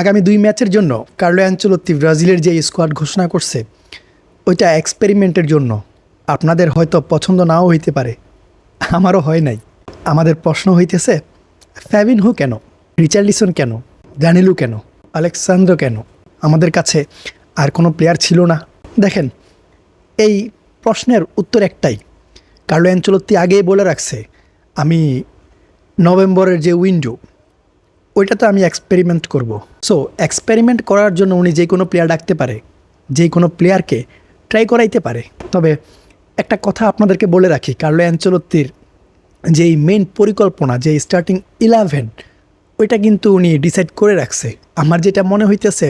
আগামী দুই ম্যাচের জন্য কার্লো অ্যাঞ্চলত্তি ব্রাজিলের যে স্কোয়াড ঘোষণা করছে, ওইটা এক্সপেরিমেন্টের জন্য। আপনাদের হয়তো পছন্দ নাও হইতে পারে। আমারও হয় নাই। আমাদের প্রশ্ন হইতেছে ফ্যাবিনহু কেন? রিচার্লিসন কেন? ড্যানিলু কেন? আলেকসান্দ্র কেন? আমাদের কাছে আর কোনো প্লেয়ার ছিল না। দেখেন, এই প্রশ্নের উত্তর একটাই। কার্লো অ্যাঞ্চলত্তি আগেই বলে রাখছে, আমি নভেম্বরের যে উইন্ডো ওইটাতে আমি এক্সপেরিমেন্ট করব। সো এক্সপেরিমেন্ট করার জন্য উনি যে কোনো প্লেয়ার ডাকতে পারে, যে কোনো প্লেয়ারকে ট্রাই করাইতে পারে। তবে একটা কথা আপনাদেরকে বলে রাখি, কার্লো অ্যাঞ্চলত্তির যেই মেন পরিকল্পনা যে স্টার্টিং ইলেভেন ওইটা কিন্তু উনি ডিসাইড করে রাখছে। আমার যেটা মনে হইতেছে,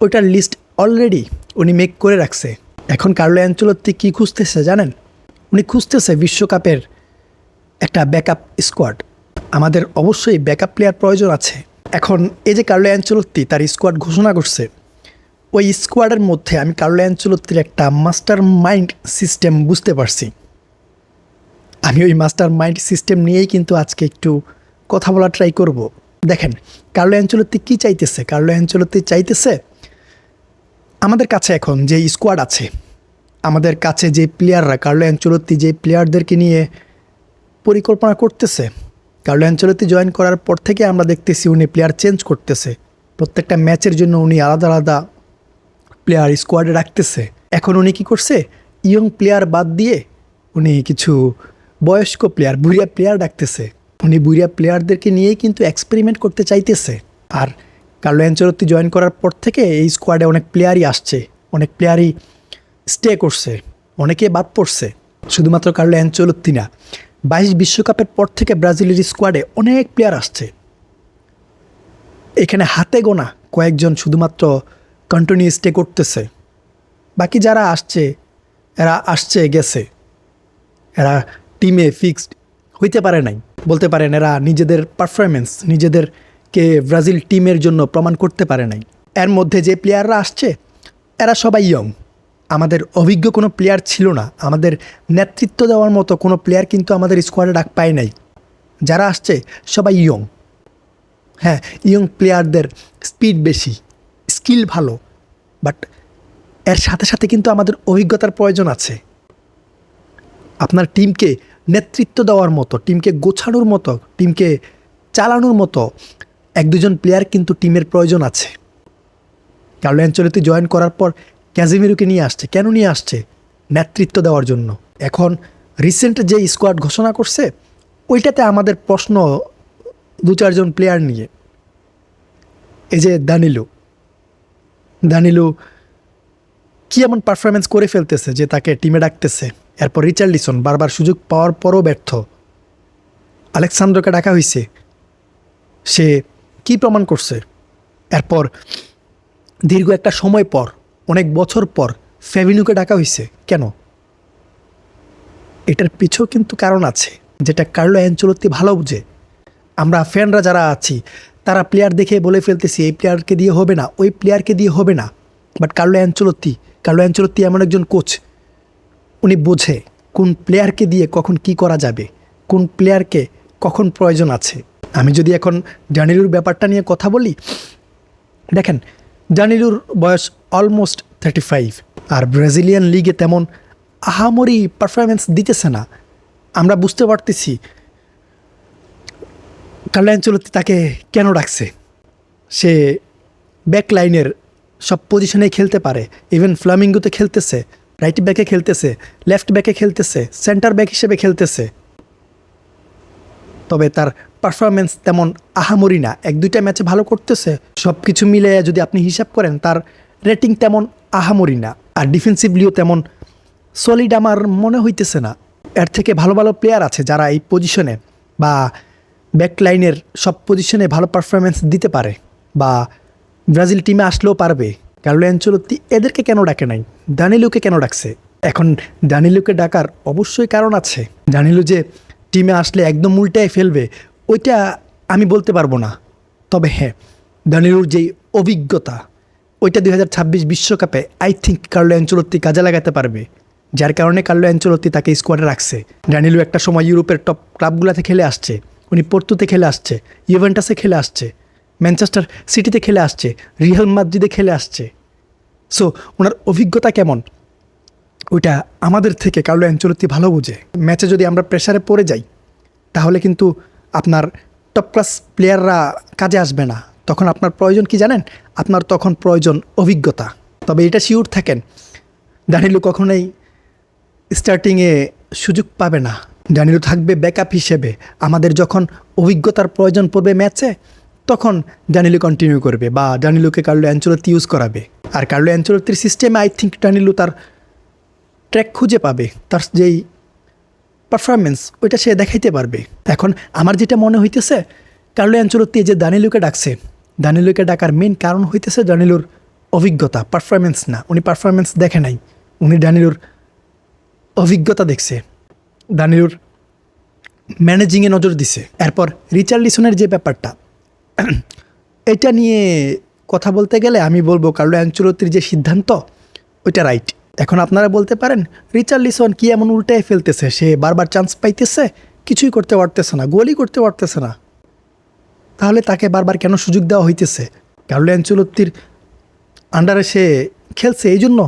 ওইটার লিস্ট অলরেডি উনি মেক করে রাখছে। এখন কার্লো অ্যাঞ্চলত্তি কী খুঁজতেছে জানেন? উনি খুঁজতেছে বিশ্বকাপের একটা ব্যাকআপ স্কোয়াড আমাদের অবশ্যই ব্যাকআপ প্লেয়ার প্রয়োজন আছে। এখন এই যে কার্লো অ্যাঞ্চলত্তি তার স্কোয়াড ঘোষণা করছে, ওই স্কোয়াডের মধ্যে আমি কার্লো অ্যাঞ্চলত্তির একটা মাস্টার মাইন্ড সিস্টেম বুঝতে পারছি। আমি ওই মাস্টার মাইন্ড সিস্টেম নিয়েই কিন্তু আজকে একটু কথা বলা ট্রাই করব। দেখেন, কার্লো অ্যাঞ্চলত্তি কী চাইতেছে? কার্লো অ্যাঞ্চলত্তি চাইতেছে আমাদের কাছে এখন যে স্কোয়াড আছে, আমাদের কাছে যে প্লেয়াররা, কার্লো অ্যাঞ্চলত্তি যে প্লেয়ারদেরকে নিয়ে পরিকল্পনা করতেছে কার্লো অ্যাঞ্চলত্তি জয়েন করার পর থেকে আমরা দেখতেছি উনি প্লেয়ার চেঞ্জ করতেছে। প্রত্যেকটা ম্যাচের জন্য উনি আলাদা আলাদা প্লেয়ার স্কোয়াডে রাখতেছে। এখন উনি কি করছে? ইয়ং প্লেয়ার বাদ দিয়ে উনি কিছু বয়স্ক প্লেয়ার বুড়িয়া প্লেয়ার ডাকতেছে উনি বুড়িয়া প্লেয়ারদেরকে নিয়েই কিন্তু এক্সপেরিমেন্ট করতে চাইতেছে। আর কার্লো অ্যাঞ্চলত্তি জয়েন করার পর থেকে এই স্কোয়াডে অনেক প্লেয়ারই আসছে। অনেক প্লেয়ারই স্টে করছে। অনেকে বাদ পড়ছে। শুধুমাত্র কার্লো অ্যাঞ্চলত্তি না বাইশ বিশ্বকাপের পর থেকে ব্রাজিলের স্কোয়াডে অনেক প্লেয়ার আসছে। এখানে হাতে গোনা কয়েকজন শুধুমাত্র কন্টিনিউ স্টে করতেছে। বাকি যারা আসছে, এরা আসছে, গেছে। এরা টিমে ফিক্সড হইতে পারে নাই। বলতে পারেন এরা নিজেদের পারফরমেন্স নিজেদেরকে ব্রাজিল টিমের জন্য প্রমাণ করতে পারে নাই। এর মধ্যে যে প্লেয়াররা আসছে, এরা সবাই ইয়ং আমাদের অভিজ্ঞ কোনো প্লেয়ার ছিল না। আমাদের নেতৃত্ব দেওয়ার মতো কোনো প্লেয়ার কিন্তু আমাদের স্কোয়াডে ডাক পায় নাই। যারা আসছে, সবাই ইয়ং হ্যাঁ ইয়ং প্লেয়ারদের স্পিড বেশি স্কিল ভালো। বাট এর সাথে সাথে কিন্তু আমাদের অভিজ্ঞতার প্রয়োজন আছে। আপনার টিমকে নেতৃত্ব দেওয়ার মতো টিমকে গোছানোর মতো টিমকে চালানোর মতো এক দুজন প্লেয়ার কিন্তু টিমের প্রয়োজন আছে। কার্লো অ্যাঞ্চলিতে জয়েন করার পর ক্যাজিমিরুকে নিয়ে আসছে। কেন নিয়ে আসছে? নেতৃত্ব দেওয়ার জন্য। এখন রিসেন্ট যে স্কোয়াড ঘোষণা করছে, ওইটাতে আমাদের প্রশ্ন দু চারজন প্লেয়ার নিয়ে। এই যে দানিলু। দানিলু কী এমন পারফরমেন্স করে ফেলতেছে যে তাকে টিমে ডাকতেছে? এরপর রিচার্লিসন বারবার সুযোগ পাওয়ার পরও ব্যর্থ। আলেকসান্দ্রকে ডাকা হয়েছে সে কি প্রমাণ করছে? এরপর দীর্ঘ একটা সময় পর অনেক বছর পর ফেভিনুকে ডাকা হয়েছে কেন? এটার পিছেও কিন্তু কারণ আছে, যেটা কার্লো অ্যাঞ্চলত্তি ভালো বুঝে। আমরা ফ্যানরা যারা আছি, তারা প্লেয়ার দেখে বলে ফেলতেছি, এই প্লেয়ারকে দিয়ে হবে না, ওই প্লেয়ারকে দিয়ে হবে না। But Carlo Ancelotti Carlo Ancelotti এমন একজন কোচ। উনি বোঝে কোন প্লেয়ারকে দিয়ে কখন কি করা যাবে, কোন প্লেয়ারকে কখন প্রয়োজন আছে। আমি যদি এখন জানিলুর ব্যাপারটা নিয়ে কথা বলি, দেখেন জানিলুর বয়স অলমোস্ট থার্টি ফাইভ আর ব্রাজিলিয়ান লিগে তেমন আহামরি পারফরমেন্স দিতেছে না। আমরা বুঝতে পারতেছি কার্লো অ্যাঞ্চলত্তি তাকে কেন ডাকছে। সে ব্যাক লাইনের সব পজিশনেই খেলতে পারে। ইভেন ফ্লামিঙ্গোতে খেলতেছে রাইট ব্যাকে খেলতেছে লেফট ব্যাকে খেলতেছে সেন্টার ব্যাক হিসেবে খেলতেছে। তবে তার পারফরমেন্স তেমন আহামরি না। এক দুইটা ম্যাচে ভালো করতেছে সব কিছু মিলে যদি আপনি হিসাব করেন, তার রেটিং তেমন আহামরি না, আর ডিফেন্সিভলিও তেমন সলিড আমার মনে হইতেছে না। এর থেকে ভালো ভালো প্লেয়ার আছে যারা এই পজিশনে বা ব্যাক লাইনের সব পজিশনে ভালো পারফরমেন্স দিতে পারে বা ব্রাজিল টিমে আসলেও পারবে। কার্লো অ্যাঞ্চলত্তি এদেরকে কেন ডাকে নাই? দানিলুকে কেন ডাকছে? এখন দানিলুকে ডাকার অবশ্যই কারণ আছে। দানিলু যে টিমে আসলে একদম উল্টায় ফেলবে, ওইটা আমি বলতে পারব না। তবে হ্যাঁ দানিলুর যেই অভিজ্ঞতা ওইটা দুই হাজার ছাব্বিশ বিশ্বকাপে আই থিঙ্ক কার্লো অ্যাঞ্চলত্তি কাজে লাগাতে পারবে, যার কারণে কার্লো অ্যাঞ্চলত্তি তাকে স্কোয়াডে রাখছে। ড্যানিলু একটা সময় ইউরোপের টপ ক্লাবগুলোতে খেলে আসছে, উনি পর্তুতে খেলে আসছে ইভেন্টাসে খেলে আসছে, ম্যানচেস্টার সিটিতে খেলে আসছে, রিয়াল মাদ্রিদে খেলে আসছে। সো ওনার অভিজ্ঞতা কেমন? ওইটা আমাদের থেকে কার্লো অ্যাঞ্চলতি ভালো বুঝে। ম্যাচে যদি আমরা প্রেশারে পড়ে যাই, তাহলে কিন্তু আপনার টপ ক্লাস প্লেয়াররা কাজে আসবে না। তখন আপনার প্রয়োজন কি জানেন? আপনার তখন প্রয়োজন অভিজ্ঞতা। তবে এটা শিওর থাকেন দানিলু কখনোই স্টার্টিংয়ে সুযোগ পাবে না। ডানিলু থাকবে ব্যাকআপ হিসেবে। আমাদের যখন অভিজ্ঞতার প্রয়োজন পড়বে ম্যাচে তখন ডানিলু কন্টিনিউ করবে বা ডানিলুকে কার্লো অ্যাঞ্চলতি ইউজ করাবে। আর কার্লো অ্যাঞ্চলতির সিস্টেমে আই থিঙ্ক ডানিলু তার ট্র্যাক খুঁজে পাবে, তার যেই পারফরমেন্স ওইটা সে দেখাইতে পারবে। এখন আমার যেটা মনে হইতেছে কার্লো অ্যাঞ্চলতি যে দানিলুকে ডাকছে দানিলুকে ডাকার মেন কারণ হইতেছে দানিলুর অভিজ্ঞতা পারফরমেন্স না। উনি পারফরমেন্স দেখে নাই। উনি ডানিলুর অভিজ্ঞতা দেখছে। দানিলুর ম্যানেজিংয়ে নজর দিছে। এরপর রিচার্ড লিসনের যে ব্যাপারটা, এটা নিয়ে কথা বলতে গেলে আমি বলব কার্লো অ্যাঞ্চলতির যে সিদ্ধান্ত, ওইটা রাইট এখন আপনারা বলতে পারেন, রিচার্ড লিসন কি এমন উল্টায় ফেলতেছে? সে বারবার চান্স পাইতেছে? কিছুই করতে পারতেছে না, গোলই করতে পারতেছে না। তাহলে তাকে বারবার কেন সুযোগ দেওয়া হইতেছে? কার্লো অ্যাঞ্চলত্তির আন্ডারে সে খেলছে এই জন্য?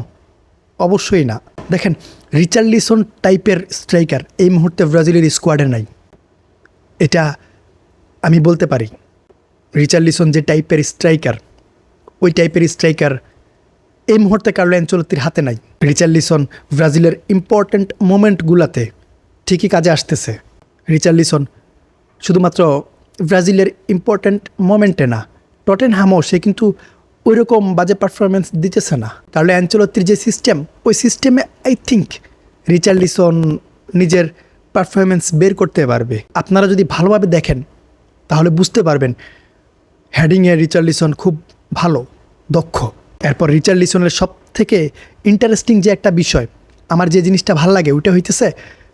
অবশ্যই না। দেখেন রিচার্লিসন টাইপের স্ট্রাইকার এই মুহূর্তে ব্রাজিলের স্কোয়াডে নাই। এটা আমি বলতে পারি। রিচার্লিসন যে টাইপের স্ট্রাইকার, ওই টাইপের স্ট্রাইকার এই মুহূর্তে কার্লো অ্যাঞ্চলতির হাতে নাই। রিচার্লিসন ব্রাজিলের ইম্পর্ট্যান্ট মোমেন্টগুলোতে ঠিকই কাজে আসতেছে। রিচার্লিসন শুধুমাত্র ব্রাজিলের ইম্পর্ট্যান্ট মোমেন্টে না। টটেন হামও সে কিন্তু ওই রকম বাজে পারফরমেন্স দিতেছে না। কার্লো অ্যাঞ্চলতির যে সিস্টেম ওই সিস্টেমে আই থিঙ্ক রিচার্লিসন নিজের পারফরমেন্স বের করতে পারবে। আপনারা যদি ভালোভাবে দেখেন, তাহলে বুঝতে পারবেন হ্যাডিংয়ে রিচার্লিসন খুব ভালো, দক্ষ। এরপর রিচার্লিসনের সব থেকে ইন্টারেস্টিং যে একটা বিষয়, আমার যে জিনিসটা ভালো লাগে, ওইটা হইতেছে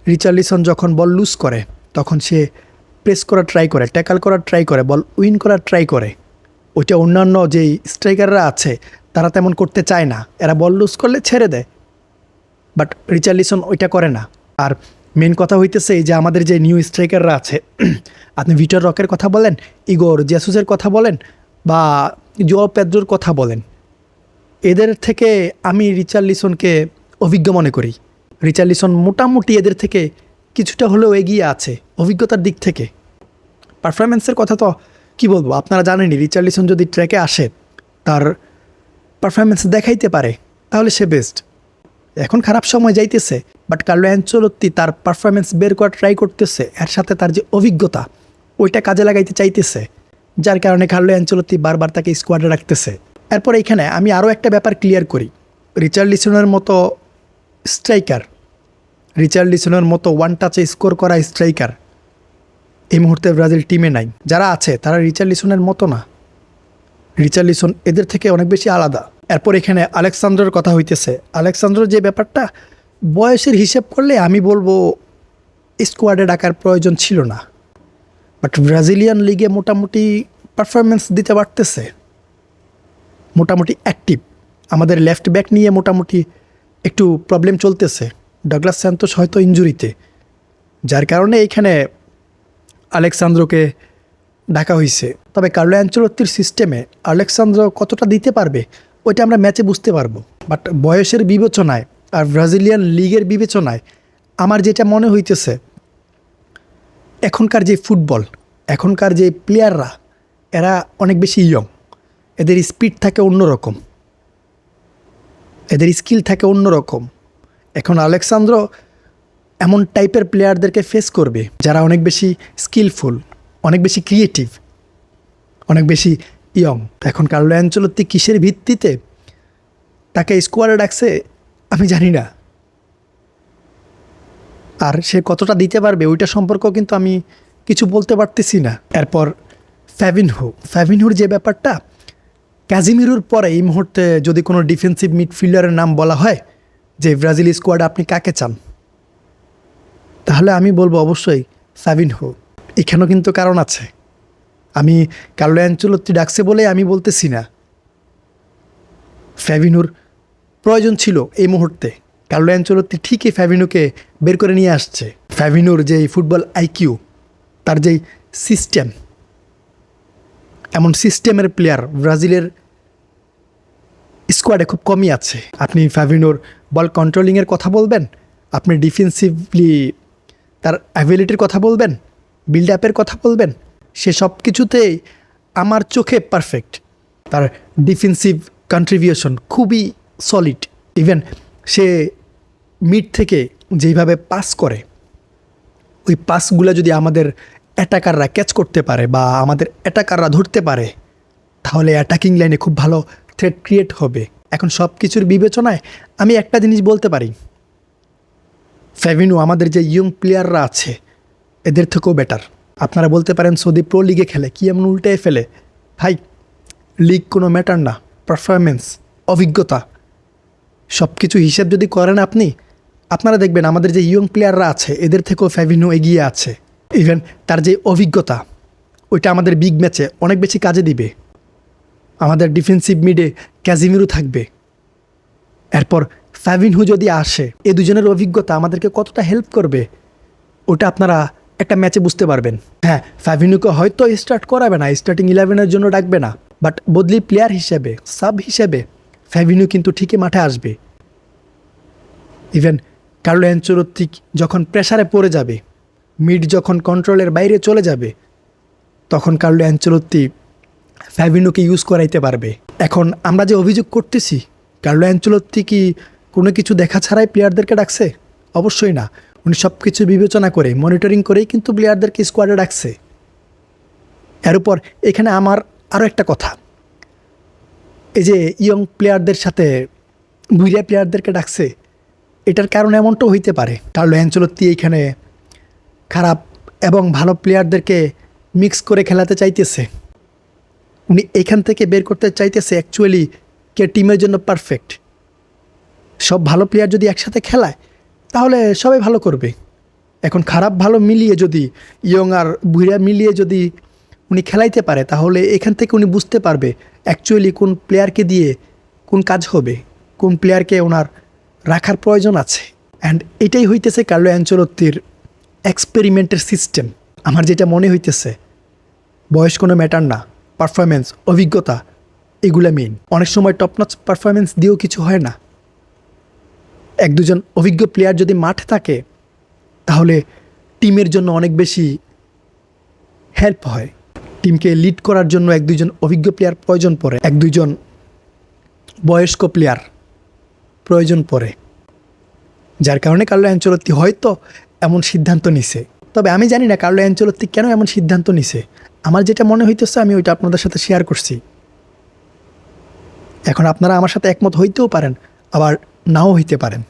রিচার্লিসন যখন বল লুজ করে, তখন সে প্রেস করার ট্রাই করে ট্যাকাল করার ট্রাই করে বল উইন করার ট্রাই করে। ওইটা অন্যান্য যেই স্ট্রাইকাররা আছে, তারা তেমন করতে চায় না। এরা বল লুজ করলে ছেড়ে দেয়। বাট রিচার্লিসন ওইটা করে না। আর মেন কথা হইতেছে যে আমাদের যে নিউ স্ট্রাইকাররা আছে, আপনি ভিটার রকের কথা বলেন ইগোর জেসুসের কথা বলেন, বা জো পেদ্রোর কথা বলেন, এদের থেকে আমি রিচার্লিসনকে অভিজ্ঞ মনে করি। রিচার্লিসন মোটামুটি এদের থেকে কিছুটা হলেও এগিয়ে আছে অভিজ্ঞতার দিক থেকে। পারফরমেন্সের কথা তো কি বলব, আপনারা জানেনই রিচার্লিসন যদি ট্র্যাকে আসে, তার পারফরমেন্স দেখাইতে পারে, তাহলে সে বেস্ট এখন খারাপ সময় যাইতেছে বাট কার্লো অ্যাঞ্চলত্তি তার পারফরমেন্স বের করার ট্রাই করতেছে, এর সাথে তার যে অভিজ্ঞতা, ওইটা কাজে লাগাইতে চাইতেছে, যার কারণে কার্লো অ্যাঞ্চলত্তি বারবার তাকে স্কোয়াডে রাখতেছে। এরপর এইখানে আমি আরও একটা ব্যাপার ক্লিয়ার করি রিচার্ড লিসনের মতো স্ট্রাইকার রিচার্ড লিসনের মতো ওয়ান টাচে স্কোর করা স্ট্রাইকার এই মুহূর্তে ব্রাজিল টিমে নাই। যারা আছে, তারা রিচার্ড লিসনের মতো না। রিচার্ড লিসন এদের থেকে অনেক বেশি আলাদা। এরপর এখানে আলেকসান্দ্রের কথা হইতেছে। আলেকসান্দ্র যে ব্যাপারটা, বয়সের হিসেব করলে আমি বলব স্কোয়াডে ডাকার প্রয়োজন ছিল না। বাট ব্রাজিলিয়ান লিগে মোটামুটি পারফরমেন্স দিতে পারতেছে। মোটামুটি অ্যাক্টিভ আমাদের লেফট ব্যাক নিয়ে মোটামুটি একটু প্রবলেম চলতেছে। ডাগলাস স্যান্তোস হয়তো ইঞ্জুরিতে যার কারণে এইখানে আলেকসান্দ্রকে ডাকা হয়েছে। তবে কার্লো অ্যাঞ্চলত্তির সিস্টেমে আলেকসান্দ্র কতটা দিতে পারবে, ওইটা আমরা ম্যাচে বুঝতে পারব। বাট বয়সের বিবেচনায় আর ব্রাজিলিয়ান লিগের বিবেচনায় আমার যেটা মনে হইতেছে, এখনকার যে ফুটবল এখনকার যে প্লেয়াররা এরা অনেক বেশি ইয়ং এদের স্পিড থাকে অন্যরকম। এদের স্কিল থাকে অন্যরকম। এখন আলেকসান্দ্র এমন টাইপের প্লেয়ারদেরকে ফেস করবে যারা অনেক বেশি স্কিলফুল অনেক বেশি ক্রিয়েটিভ অনেক বেশি ইয়ং এখন কার্লো অ্যাঞ্চলত্তি কিসের ভিত্তিতে তাকে স্কোয়াডে ডাকছে আমি জানি না। আর সে কতটা দিতে পারবে ওইটা সম্পর্কেও কিন্তু আমি কিছু বলতে পারতেছি না। এরপর ফ্যাভিনহু ফ্যাভিনহুর যে ব্যাপারটা ক্যাজিমিরুর পরে এই মুহূর্তে যদি কোনো ডিফেন্সিভ মিডফিল্ডারের নাম বলা হয় যে ব্রাজিল স্কোয়াড আপনি কাকে চান? তাহলে আমি বলব অবশ্যই ফ্যাভিনহু এখানেও কিন্তু কারণ আছে। আমি কার্লো অ্যাঞ্চলত্তি ডাকছে বলে আমি বলতেছি না। ফ্যাভিনুর প্রয়োজন ছিল এই মুহূর্তে। কার্লো অ্যাঞ্চলত্তি ঠিকই ফ্যাভিনুকে বের করে নিয়ে আসছে। ফ্যাভিনুর যেই ফুটবল আইকিউ, তার যেই সিস্টেম, এমন সিস্টেমের প্লেয়ার ব্রাজিলের স্কোয়াডে খুব কমই আছে। আপনি ফ্যাভিনোর বল কন্ট্রোলিংয়ের কথা বলবেন? আপনি ডিফেন্সিভলি তার অ্যাবিলিটির কথা বলবেন? বিল্ড আপের কথা বলবেন? সে সব কিছুতেই আমার চোখে পারফেক্ট তার ডিফেন্সিভ কন্ট্রিবিউশন খুবই সলিড ইভেন সে মিড থেকে যেইভাবে পাস করে, ওই পাসগুলো যদি আমাদের অ্যাটাকাররা ক্যাচ করতে পারে বা আমাদের অ্যাটাকাররা ধরতে পারে, তাহলে অ্যাটাকিং লাইনে খুব ভালো থ্রেড ক্রিয়েট হবে। এখন সব কিছুর বিবেচনায় আমি একটা জিনিস বলতে পারি। ফ্যাভিনু আমাদের যে ইয়ং প্লেয়াররা আছে, এদের থেকেও বেটার আপনারা বলতে পারেন সৌদি প্রো লিগে খেলে, কি এমন উল্টে ফেলে? ভাই লিগ কোনো ম্যাটার না। পারফরমেন্স অভিজ্ঞতা সব কিছু হিসেব যদি করেন আপনি, আপনারা দেখবেন আমাদের যে ইয়ং প্লেয়াররা আছে, এদের থেকেও ফ্যাভিনো এগিয়ে আছে। ইভেন তার যে অভিজ্ঞতা, ওইটা আমাদের বিগ ম্যাচে অনেক বেশি কাজে দিবে। আমাদের ডিফেন্সিভ মিডে ক্যাজিমিরু থাকবে। এরপর ফ্যাভিনহু যদি আসে, এ দুজনের অভিজ্ঞতা আমাদেরকে কতটা হেল্প করবে, ওটা আপনারা একটা ম্যাচে বুঝতে পারবেন। হ্যাঁ ফ্যাভিনুকে হয়তো স্টার্ট করাবে না স্টার্টিং ইলেভেনের জন্য ডাকবে না বাট বদলি প্লেয়ার হিসেবে সাব হিসেবে ফ্যাভিনু কিন্তু ঠিকই মাঠে আসবে। ইভেন কার্লো অ্যাঞ্চোরত্তিক যখন প্রেসারে পড়ে যাবে মিড যখন কন্ট্রোলের বাইরে চলে যাবে, তখন কার্লো অ্যাঞ্চলত্তি ফ্যাভিনোকে ইউজ করাইতে পারবে। এখন আমরা যে অভিযোগ করতেছি কার্লো অ্যাঞ্চলত্তি কি কোনো কিছু দেখা ছাড়াই প্লেয়ারদেরকে ডাকছে? অবশ্যই না। উনি সব কিছু বিবেচনা করে মনিটরিং করেই কিন্তু প্লেয়ারদেরকে স্কোয়াডে ডাকছে। এর উপর এখানে আমার আরও একটা কথা। এই যে ইয়ং প্লেয়ারদের সাথে বুড়িয়া প্লেয়ারদেরকে ডাকছে, এটার কারণ এমনটাও হইতে পারে। কার্লো অ্যাঞ্চলত্তি এইখানে খারাপ এবং ভালো প্লেয়ারদেরকে মিক্স করে খেলাতে চাইতেছে। উনি এখান থেকে বের করতে চাইতেছে অ্যাকচুয়ালি কে টিমের জন্য পারফেক্ট সব ভালো প্লেয়ার যদি একসাথে খেলায়, তাহলে সবাই ভালো করবে। এখন খারাপ ভালো মিলিয়ে যদি ইয়ং আর বুড়া মিলিয়ে যদি উনি খেলাইতে পারে, তাহলে এখান থেকে উনি বুঝতে পারবে অ্যাকচুয়ালি কোন প্লেয়ারকে দিয়ে কোন কাজ হবে, কোন প্লেয়ারকে ওনার রাখার প্রয়োজন আছে। অ্যান্ড এটাই হইতেছে কার্লো অ্যাঞ্চলত্তির এক্সপেরিমেন্টের সিস্টেম আমার যেটা মনে হইতেছে, বয়স কোনো ম্যাটার না। পারফরমেন্স অভিজ্ঞতা, এগুলো মেইন অনেক সময় টপনচ পারফরমেন্স দিয়েও কিছু হয় না। এক দুজন অভিজ্ঞ প্লেয়ার যদি মাঠে থাকে, তাহলে টিমের জন্য অনেক বেশি হেল্প হয়। টিমকে লিড করার জন্য এক দুজন অভিজ্ঞ প্লেয়ার প্রয়োজন পড়ে। এক দুজন বয়স্ক প্লেয়ার প্রয়োজন পড়ে। যার কারণে কার্লো অ্যাঞ্চলত্তি হয়তো এমন সিদ্ধান্ত নিছে। তবে আমি জানি না কার্লো অ্যাঞ্চলত্তি কেন এমন সিদ্ধান্ত নিছে। আমার যেটা মনে হইতেছে, আমি ওইটা আপনাদের সাথে শেয়ার করছি। এখন আপনারা আমার সাথে একমত হইতেও পারেন, আবার নাও হইতে পারেন।